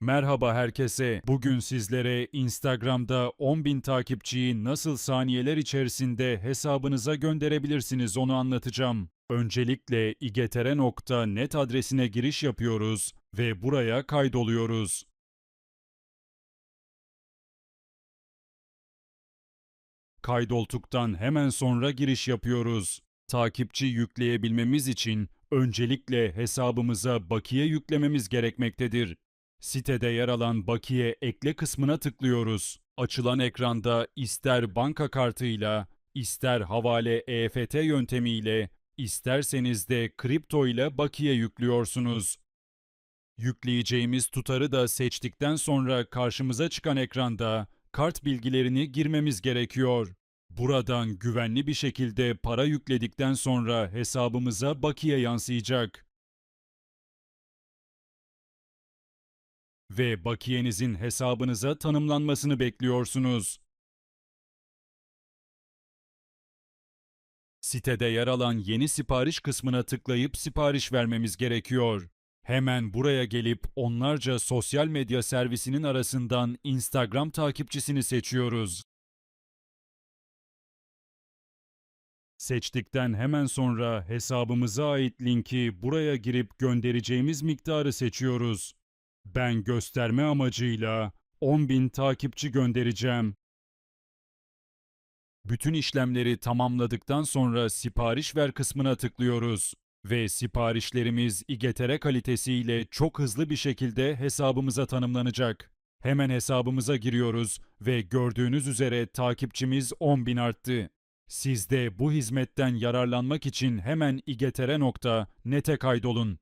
Merhaba herkese. Bugün sizlere Instagram'da 10.000 takipçiyi nasıl saniyeler içerisinde hesabınıza gönderebilirsiniz onu anlatacağım. Öncelikle igtere.net adresine giriş yapıyoruz ve buraya kaydoluyoruz. Kaydolduktan hemen sonra giriş yapıyoruz. Takipçi yükleyebilmemiz için öncelikle hesabımıza bakiye yüklememiz gerekmektedir. Sitede yer alan bakiye ekle kısmına tıklıyoruz. Açılan ekranda ister banka kartıyla, ister havale EFT yöntemiyle, isterseniz de kripto ile bakiye yüklüyorsunuz. Yükleyeceğimiz tutarı da seçtikten sonra karşımıza çıkan ekranda kart bilgilerini girmemiz gerekiyor. Buradan güvenli bir şekilde para yükledikten sonra hesabımıza bakiye yansıyacak. Ve bakiyenizin hesabınıza tanımlanmasını bekliyorsunuz. Sitede yer alan yeni sipariş kısmına tıklayıp sipariş vermemiz gerekiyor. Hemen buraya gelip onlarca sosyal medya servisinin arasından Instagram takipçisini seçiyoruz. Seçtikten hemen sonra hesabımıza ait linki buraya girip göndereceğimiz miktarı seçiyoruz. Ben gösterme amacıyla 10.000 takipçi göndereceğim. Bütün işlemleri tamamladıktan sonra sipariş ver kısmına tıklıyoruz ve siparişlerimiz İGTR kalitesiyle çok hızlı bir şekilde hesabımıza tanımlanacak. Hemen hesabımıza giriyoruz ve gördüğünüz üzere takipçimiz 10.000 arttı. Siz de bu hizmetten yararlanmak için hemen igtr.net'e kaydolun.